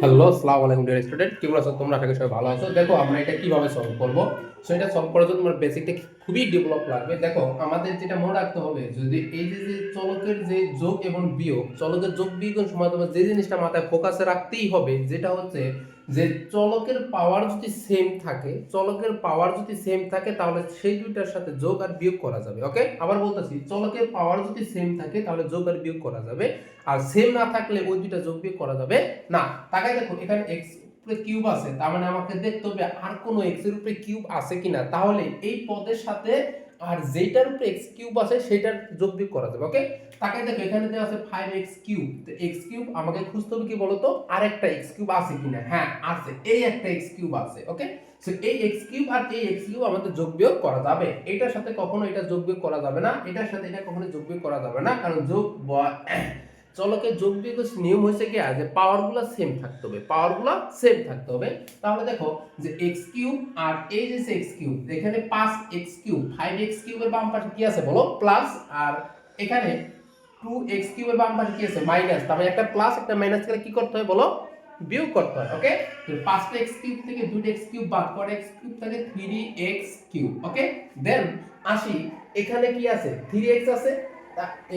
Hello সালাম আলাইকুম dear student কেমন আছো? তোমরা আশা সবাই ভালো আছো। দেখো, আমরা এটা কীভাবে সলভ করব? সো এটা সলভ করার জন্য তোমার বেসিকটা খুবই ডেভেলপ লাগবে। দেখো, আমাদের যেটা মনে রাখতে হবে, যদি এই যে যে চলকের যে যোগ এবং বিয়োগ, চলকের যোগ বিয়োগের সময় তোমার যে জিনিসটা মাথায় ফোকাসে রাখতেই হবে, যেটা হচ্ছে যে চলকের পাওয়ার যদি সেম থাকে, চলকের পাওয়ার যদি সেম থাকে, তাহলে সেই দুইটার সাথে যোগ আর বিয়োগ করা যাবে ওকে আবার বলতেছি, চলকের পাওয়ার যদি সেম থাকে, তাহলে যোগ আর বিয়োগ করা যাবে। আর সেম না থাকলে ওই দুইটা যোগ, বিয়োগ করা যাবে না। তাকাই দেখো, এখানে এক্স উপরে কিউব আছে, তার মানে আমাকে দেখতে হবে আর কোনো এক্সের উপরে কিউব আছে কিনা। তাহলে এই পদের সাথে আর যেটার উপরে এক্স কিউব আছে, সেটার যোগ বিয়োগ করা যাবে ওকে তাকাই দেখো, এখানে দেওয়া আছে five x cube x cube আমাকে খুঁজতে হবে কি বলতো? আরেকটা এক্স কিউব আছে কিনা? হ্যাঁ আছে। এই একটা এক্স কিউব আছে ওকে সো এই এক্স কিউব আর এই এক্স কিউব আমাদের যোগ বিয়োগ করা যাবে। এটার সাথে কখনো এটা যোগ বিয়োগ করা যাবে না। এটার সাথে এটা কখনো যোগ বিয়োগ করা যাবে না। কারণ যোগ ব- চলকে যোগ বিয়োগের নিয়ম হয়েছে কি? যে পাওয়ারগুলো সেম থাকতে হবে। পাওয়ারগুলো সেম থাকতে হবে। তাহলে দেখো যে এক্স কিউব আর এই যে এক্স কিউব এখানে পাঁচ এক্স কিউব ফাইভ এক্স কিউবের বাম পাশে কি আছে বলো? প্লাস আর এখানে টু এক্স কিউবের বাম পাশে কি আছে? মাইনাস তার মানে একটা প্লাস একটা মাইনাস করে কি করতে হয় বলো? বিয়োগ করতে হয় ওকে পাঁচটা এক্স কিউব থেকে দুটো এক্স কিউব বাদ করে এক্স কিউব থেকে three x cube okay then আসি, এখানে কি আছে? থ্রি এক্স আছে।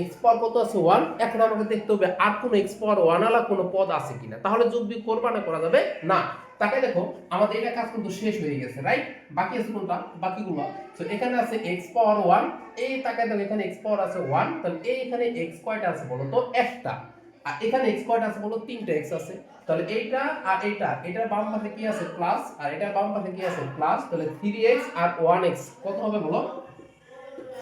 এক্স পাওয়ার কত আছে ওয়ান এখন আমাকে দেখতে হবে আর কোনো এক্স পাওয়ার ওয়ান আলা কোনো পদ আছে কিনা। তাহলে যোগ বিয়োগ করবা না করা যাবে না। তাকে দেখো, আমাদের এটা কাজ কিন্তু শেষ হয়ে গেছে রাইট বাকি আছে কোনটা? বাকিগুলো। তো এখানে আছে এক্স পাওয়ার ওয়ান এই তাকে দেখো, এখানে এক্স পাওয়ার আছে ওয়ান তাহলে এই এখানে এক্স কয়টা আছে বলো তো? একটা। আর এখানে এক্স কয়টা আছে বলো? তিনটা এক্স আছে। তাহলে এইটা আর এইটা, এটার বাম পাশে কি আছে? প্লাস আর এটার বাম পাশে কি আছে? প্লাস তাহলে থ্রি এক্স আর ওয়ান এক্স কত হবে বলো?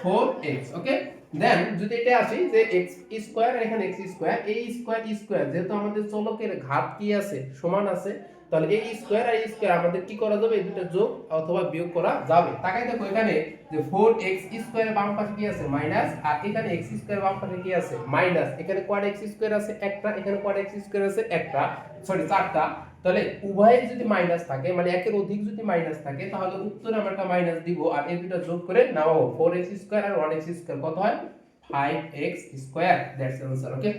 ফোর এক্স ওকে দেন যদি এটা আসি যে এক্স স্কোয়ার এখানে এক্স স্কোয়ার এই স্কোয়ার স্কোয়ার যেহেতু আমাদের চলকের ঘাত কি আছে? সমান আছে। তাহলে এই স্কোয়ার আর স্কোয়ার আমাদের কি করা যাবে? এই দুটো যোগ অথবা বিয়োগ করা যাবে। তাকাই দেখো এখানে যে ফোর এক্স স্কোয়ার বাম পাশে কি আছে? মাইনাস আর এখানে এক্স স্কোয়ার বাম পাশে কি আছে? মাইনাস এখানে কোয়াড এক্স স্কোয়ার আছে একটা, এখানে কোয়াড এক্স স্কোয়ার আছে একটা। সরি চারটা। তাহলে উভয়ের যদি মাইনাস থাকে মানে একের অধিক যদি মাইনাস থাকে, তাহলে উত্তরে আমরা একটা মাইনাস দিব, আর এই দুটো যোগ করে নামাবো। ফোর এক্স স্কোয়ার আর ওয়ান এক্স স্কোয়ার কত হয়? Five x square that's answer okay